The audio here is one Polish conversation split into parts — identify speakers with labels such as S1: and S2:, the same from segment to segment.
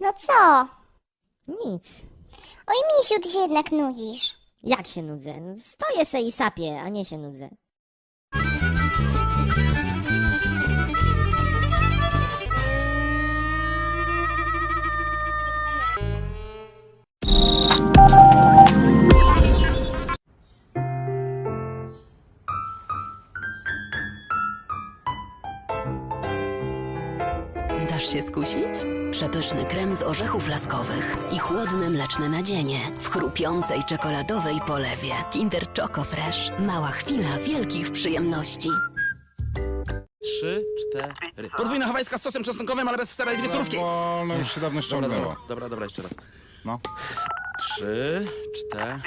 S1: No co?
S2: Nic.
S1: Oj, misiu, ty się jednak nudzisz.
S2: Jak się nudzę? No, stoję se i sapię, a nie się nudzę.
S3: Dasz się skusić? Przepyszny krem z orzechów laskowych i chłodne mleczne nadzienie w chrupiącej czekoladowej polewie. Kinder Choco Fresh. Mała chwila wielkich przyjemności.
S4: Trzy, cztery. Podwójna hawajska z sosem czosnkowym, ale bez sera i dwie surówki.
S5: Wolno już się dawno ściągnęło.
S4: dobra, dobra, dobra, jeszcze raz.
S5: No.
S4: Trzy, cztery.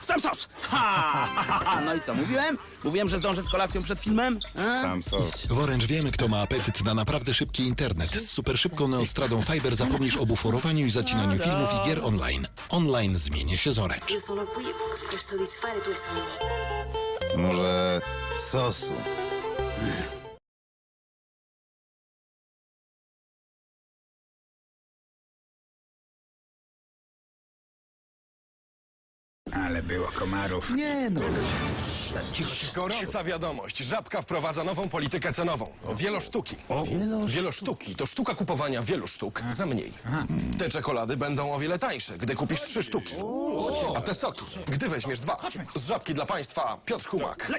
S4: Sam sos! Ha, ha, ha, ha. No i co, mówiłem? Mówiłem, że zdążę z kolacją przed filmem? A?
S5: Sam sos.
S6: W Orange wiemy, kto ma apetyt na naprawdę szybki internet. Z super szybką neostradą Fiber zapomnisz o buforowaniu i zacinaniu filmów i gier online. Online zmienię się z Orange.
S7: Io sono qui per soddisfare i tuoi sogni.
S5: Może sosu.
S8: Ale było komarów. Nie no. Cicho, cicho.
S9: Gorąca wiadomość. Żabka wprowadza nową politykę cenową. Wielosztuki. Wielosztuki to sztuka kupowania wielu sztuk za mniej. Te czekolady będą o wiele tańsze, gdy kupisz trzy sztuki. A te soki, gdy weźmiesz dwa. Z żabki dla państwa Piotr Kumak.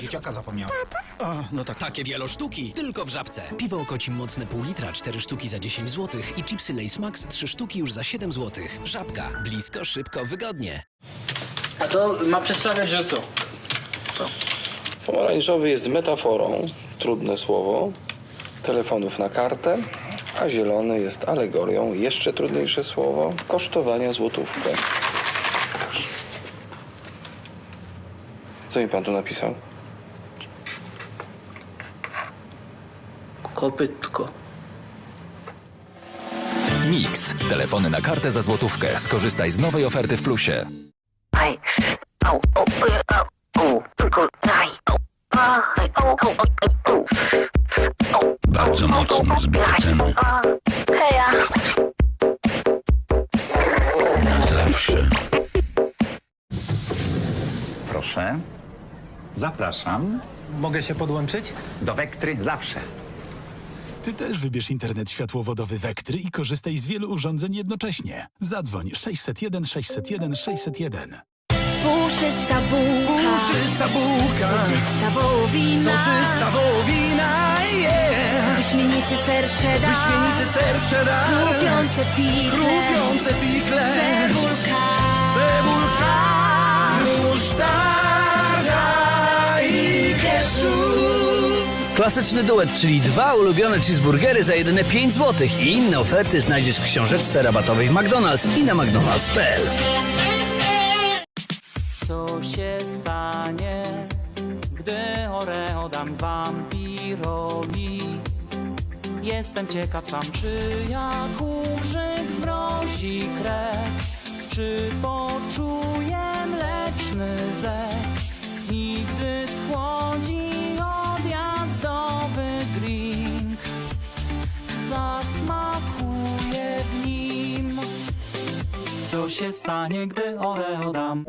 S8: Dzieciaka zapomniałem. O, no tak. Takie wielosztuki, tylko w żabce. Piwo kocim mocne pół litra, cztery sztuki za 10 zł i chipsy Lace Max, trzy sztuki już za 7 zł. Żabka. Blisko, szybko, wygodnie.
S10: A to ma przedstawiać, że co?
S11: Pomarańczowy jest metaforą, trudne słowo, telefonów na kartę, a zielony jest alegorią, jeszcze trudniejsze słowo, kosztowania złotówkę. Co mi pan tu napisał?
S10: Kopytko.
S12: Mix. Telefony na kartę za złotówkę. Skorzystaj z nowej oferty w plusie.
S8: Bardzo mocno
S7: Heja.
S8: Na zawsze.
S10: Proszę. Zapraszam.
S13: Mogę się podłączyć?
S10: Do Wektry zawsze.
S13: Ty też wybierz internet światłowodowy Wektry i korzystaj z wielu urządzeń jednocześnie. Zadzwoń 601 601 601.
S2: Puszysta bułka.
S13: Puszysta bułka,
S2: Soczysta wołowina.
S13: soczysta wołowina, yeah.
S2: Wyśmienity ser cheddar.
S13: ser cheddar,
S2: Chrupiące pikle.
S13: pikle,
S2: Cebulka.
S13: cebulka,
S10: Klasyczny duet, czyli dwa ulubione cheeseburgery za jedyne 5 zł. I inne oferty znajdziesz w książeczce rabatowej w McDonald's i na mcdonalds.pl. Co się stanie, gdy Oreo dam wampirowi? Jestem ciekaw sam, czy jak użyk zmrozi krew, czy poczuje mleczny zek Co się stanie, gdy Oreo dam?